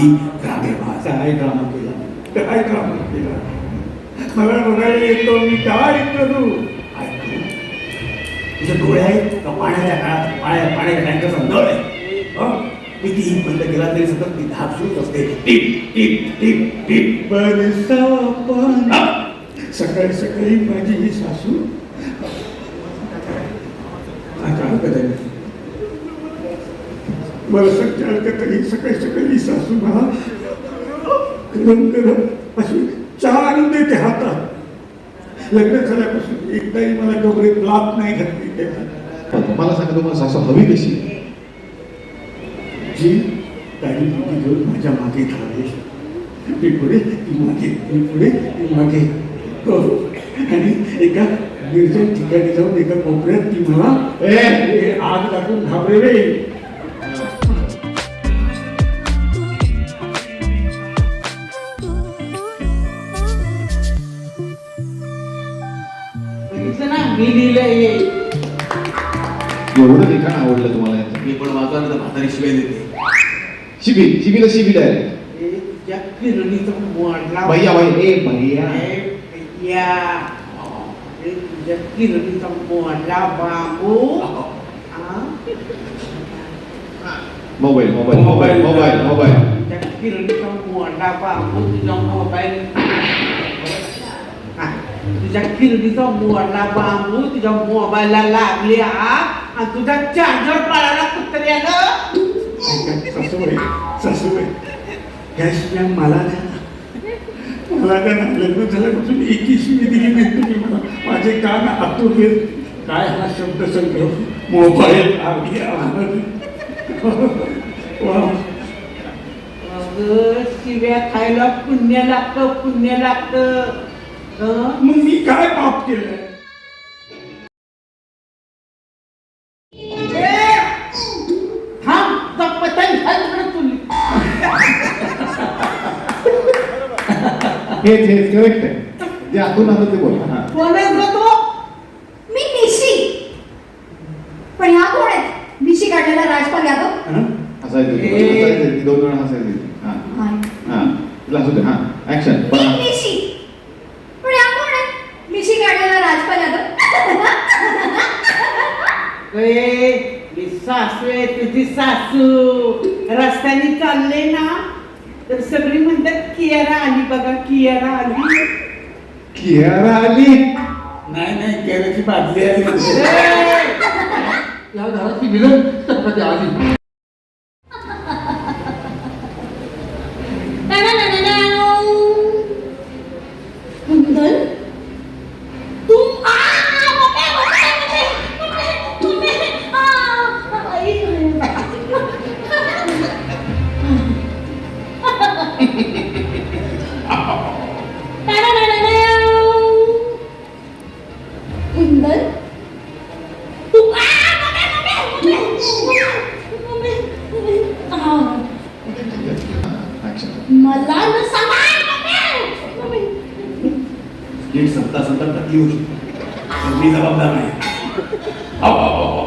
ఈ గ్రామ సహాయ గ్రామం సహాయ గ్రామం मी, मला बघायला येतो मी काय करू तू तुझे डोळे आहेत का पाण्याच्या काळात पाण्या पाण्याच्या टँकरचा नळ आहे हं? कितीही बंद केला तरी सतत ती धाप सुरूच असते टिप टिप टिप टिप बरसा पाणी सकाळी सकाळी माझी ही सासू मला सकाळी सकाळी सासू मला गरम अशी चहा आणून देते हातात. लग्न झाल्यापासून एकदाही मला डोंगरीत लाभ नाही घातली त्याला मला सांगा तुम्हाला सासू हवी कशी? जी मोठी घेऊन माझ्या मागे धावली मी पुढे ती मागे मी पुढे ती मागे. हो. आणि एका निर्जन ठिकाणी जाऊन एका कोपऱ्यात ती मला आग लागून घाबरे रे बघितलं ना मी लिहिलंय एवढं लिखाण आवडलं तुम्हाला यांचं मी पण वाचला तर म्हातारी शिवाय देते शिबिर शिबिर शिबिर आहे हे त्या किरणीचा मोडला भैया भाई ए भैया ए, भैया हे तुझ्या किरणीचा मोडला बाबू हा? Mobile mobile mobile mobile mobile त्या किरणीचा मोडला बाबू तुझा मोबाईल हा, तुझ्या किरणीचा मोडला बांबू तुझ्या मोबाईलला लागली आग आणि तुझा चार्जर पळाला ऐका, सासूबाई सासूबाई गॅस मॅम मला द्या ना मला द्या ना लग्न झाल्यापासून एकही दिली नाही तुम्ही मला माझे कान आतून येत काय हा शब्द संग्रह मोबाईल. वा अगं, शिव्या खायला पुण्य लागतं पुण्य लागतं हं? मग मी काय पाप केलंय. हेच हेच करेक्ट आहे जे आतून आलं ते बोल. हा. कोण तू? मी निशी. पण ह्या कोण आहेत? निशी काढलेला राजपाल यादव? हं? हसायचं ए. हसायचं ती दोन वेळा हसायची हा. हा. तिला असू दे हा. ऍक्शन मी निशी पण ह्या कोण आहेत निशी काढलेला राजपाल यादव ए, मी सासू आहे तुझी सासू. रस्त्याने चालले ना तर सगळी म्हणतात कियारा आली बघा कियारा आली. कियारा आली? नाही नाही केल्याची बादली आली. म्हणजे. या घरातली विलन कधी आली. sasa sasa kiuti. Niza baba mimi. Au.